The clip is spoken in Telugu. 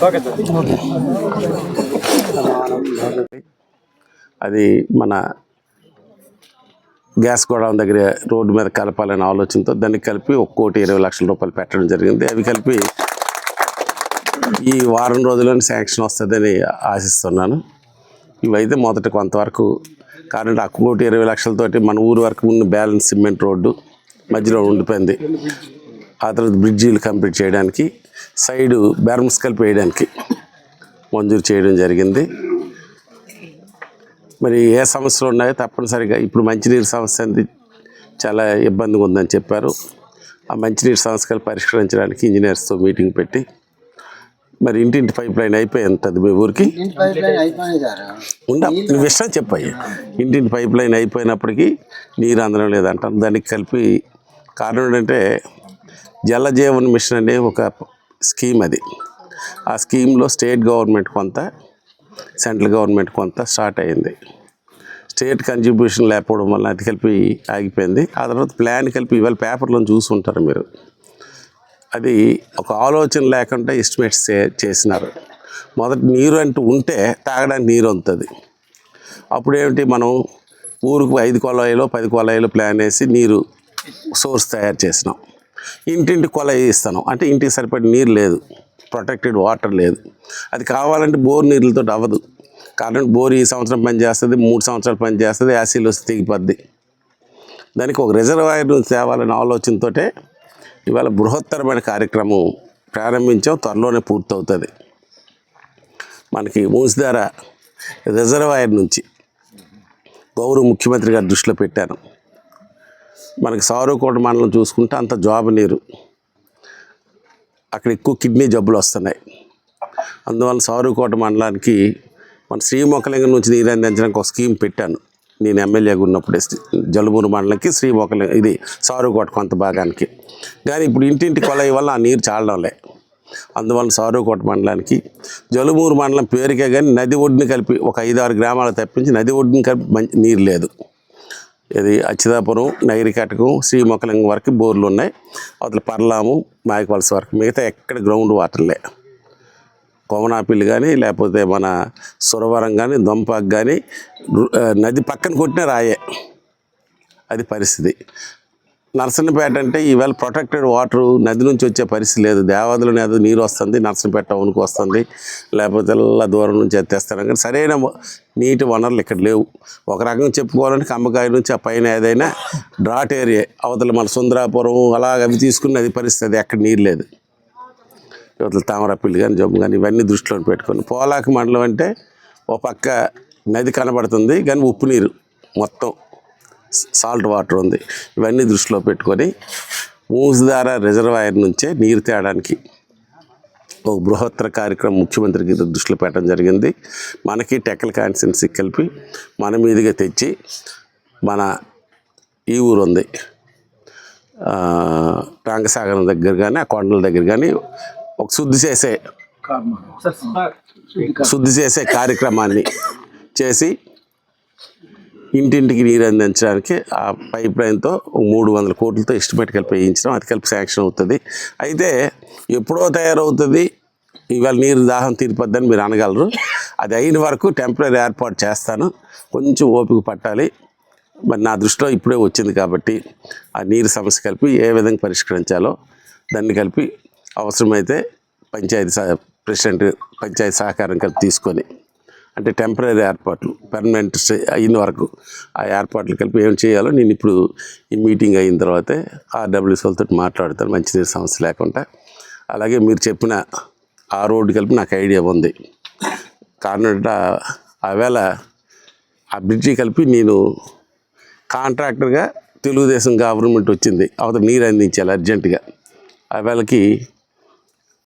Так это. అది మన గ్యాస్ గోడౌన్ దగ్గర రోడ్డు మీద కలపాలనే ఆలోచనతో దాన్ని కలిపి ఒక కోటి ఇరవై లక్షల రూపాయలు పెట్టడం జరిగింది. అవి కలిపి ఈ వారం రోజుల్లోనే శాంక్షన్ వస్తుందని ఆశిస్తున్నాను. ఇవైతే మొదట కొంతవరకు కాబట్టి ఆ కోటి ఇరవై లక్షలతోటి మన ఊరు వరకు ఉన్న బ్యాలెన్స్ సిమెంట్ రోడ్డు మధ్యలో ఉండిపోయింది. ఆ తర్వాత బ్రిడ్జీలు కంప్లీట్ చేయడానికి సైడు బెర్మ్స్ కలిపి వేయడానికి మంజూరు చేయడం జరిగింది. మరి ఏ సమస్యలు ఉన్నాయో తప్పనిసరిగా ఇప్పుడు మంచినీరు సమస్య అనేది చాలా ఇబ్బందిగా ఉందని చెప్పారు. ఆ మంచినీరు సమస్యలు పరిష్కరించడానికి ఇంజనీర్స్తో మీటింగ్ పెట్టి మరి ఇంటింటి పైప్ లైన్ అయిపోయి ఉంటుంది మీ ఊరికి? ఇంటి పైప్ లైన్ అయిపోయినాయి సార్. ఉండ నువ్వు విషయం చెప్పయ్యి. ఇంటింటి పైప్ లైన్ అయిపోయినప్పటికీ నీరు అందడం లేదంటాం దానికి కలిపి కారణం ఏంటంటే జలజీవన్ మిషన్ అనే ఒక స్కీమ్ అది. ఆ స్కీమ్లో స్టేట్ గవర్నమెంట్ కొంత సెంట్రల్ గవర్నమెంట్ కొంత స్టార్ట్ అయింది. స్టేట్ కంట్రిబ్యూషన్ లేకపోవడం వల్ల అది కలిపి ఆగిపోయింది. ఆ తర్వాత ప్లాన్ కలిపి ఇవాళ పేపర్లో చూసుంటారు మీరు. అది ఒక ఆలోచన లేకుండా ఎస్టిమేట్స్ చే- చేసినారు. మొదట నీరు అంటూ ఉంటే తాగడానికి నీరు ఉంటుంది అప్పుడు ఏమిటి మనం ఊరుకు ఐదు కొలాయిలో పది కొలాయిలో ప్లాన్ వేసి నీరు సోర్స్ తయారు చేసినాం. ఇంటింటి కొలాయి ఇస్తాను అంటే ఇంటికి సరిపడే నీరు లేదు. ప్రొటెక్టెడ్ వాటర్ లేదు. అది కావాలంటే బోర్ నీళ్ళతో అవ్వదు. కారణం బోర్ ఈ సంవత్సరం పనిచేస్తుంది మూడు సంవత్సరాలు పనిచేస్తుంది యాసిల్ యాసిడ్ వస్తే తెగిపోద్ది. దానికి ఒక రిజర్వాయర్ నుంచి తేవాలనే ఆలోచనతో ఇవాళ బృహత్తరమైన కార్యక్రమం ప్రారంభించాం త్వరలోనే పూర్తవుతుంది. మనకి మూసిధార రిజర్వాయర్ నుంచి గౌరవ ముఖ్యమంత్రి గారి దృష్టిలో పెట్టాను. మనకి సారుకోట మండలం చూసుకుంటే అంత జాబ్ నీరు. అక్కడ ఎక్కువ కిడ్నీ జబ్బులు వస్తున్నాయి. అందువల్ల సారుకోట మండలానికి మన శ్రీమొక్కలింగం నుంచి నీరు అందించడానికి ఒక స్కీమ్ పెట్టాను. నేను ఎమ్మెల్యేగా ఉన్నప్పుడే జలుబూరు మండలంకి శ్రీమొక్కలింగం ఇది సారుకోట కొంత భాగానికి. కానీ ఇప్పుడు ఇంటింటి కొలయి వల్ల ఆ నీరు చాలడంలే అందువల్ల సారుకోట మండలానికి జలుబూరు మండలం పేరుకే కానీ నది ఒడ్డుని కలిపి ఒక ఐదు ఆరు గ్రామాలు తప్పించి నది ఒడ్డుని కలిపి మంచి నీరు లేదు. ఇది అచ్యుతాపురం నైరికటకం శ్రీమొక్కలింగం వరకు బోర్లు ఉన్నాయి. అవతల పర్లాము మాయకవలస వరకు. మిగతా ఎక్కడ గ్రౌండ్ వాటర్లే కోమనాపిల్లి కానీ లేకపోతే మన సురవరం కానీ దొంపాకు కానీ నది పక్కన కొట్టిన రాయే. అది పరిస్థితి. నర్సన్నపేట అంటే ఈవేళ ప్రొటెక్టెడ్ వాటర్ నది నుంచి వచ్చే పరిస్థితి లేదు. దేవాదుల నది నీరు వస్తుంది నర్సన్నపేట టౌన్కి వస్తుంది. లేకపోతే ఇలా దూరం నుంచి ఎత్తేస్తారు. కానీ సరైన నీటి వనరులు ఇక్కడ లేవు. ఒక రకంగా చెప్పుకోవాలంటే కంబకాయ నుంచి ఆ పైన ఏదైనా డ్రాట్ ఏరియా అవతల మన సుందరాపురం అలాగ అవి తీసుకుని అది పరిస్థితి అది ఎక్కడ నీరు లేదు. ఇవతల తామరపిల్లి కానీ జమ్ము కానీ ఇవన్నీ దృష్టిలో పెట్టుకొని. పోలాకి మండలం అంటే ఓ పక్క నది కనబడుతుంది కానీ ఉప్పు నీరు మొత్తం. సాల్ట్ వాటర్ ఉంది. ఇవన్నీ దృష్టిలో పెట్టుకొని మూసిదార రిజర్వాయర్ నుంచే నీరు తేయడానికి ఒక బృహత్తర కార్యక్రమం ముఖ్యమంత్రికి దృష్టిలో పెట్టడం జరిగింది. మనకి టెక్కల కాన్స్టెన్సీ కలిపి మన మీదుగా తెచ్చి మన ఈ ఊరు ఉంది. ఆ, రంగసాగరం దగ్గర కానీ ఆ కొండల దగ్గర కానీ ఒక శుద్ధి చేసే శుద్ధి చేసే కార్యక్రమాన్ని చేసి ఇంటింటికి నీరు అందించడానికి ఆ పైప్ లైన్తో మూడు వందల కోట్లతో ఎస్టిమేట్ కలిపి వేయించడం అది కలిపి శాంక్షన్ అవుతుంది. అయితే ఎప్పుడో తయారవుతుంది ఇవాళ నీరు దాహం తీరిపోద్దని మీరు అనగలరు. అది అయిన వరకు టెంపరీ ఏర్పాటు చేస్తాను. కొంచెం ఓపిక పట్టాలి. మరి నా దృష్టిలో ఇప్పుడే వచ్చింది కాబట్టి ఆ నీరు సమస్య కలిపి ఏ విధంగా పరిష్కరించాలో దాన్ని కలిపి అవసరమైతే పంచాయతీ సహ ప్రెసిడెంట్ పంచాయతీ సహకారం కలిపి తీసుకొని అంటే టెంపరీ ఏర్పాట్లు పర్మనెంట్ అయిన వరకు ఆ ఏర్పాట్లు కలిపి ఏం చేయాలో నేను ఇప్పుడు ఈ మీటింగ్ అయిన తర్వాతే ఆర్డబ్ల్యూసీలతో మాట్లాడతాను మంచినీరు సమస్య లేకుండా. అలాగే మీరు చెప్పిన ఆ రోడ్డు కలిపి నాకు ఐడియా ఉంది. కారణం ఆవేళ ఆ బ్రిడ్జి కలిపి నేను కాంట్రాక్టర్గా తెలుగుదేశం గవర్నమెంట్ వచ్చింది అవతల నీరు అందించాలి అర్జెంటుగా. ఆ వేళకి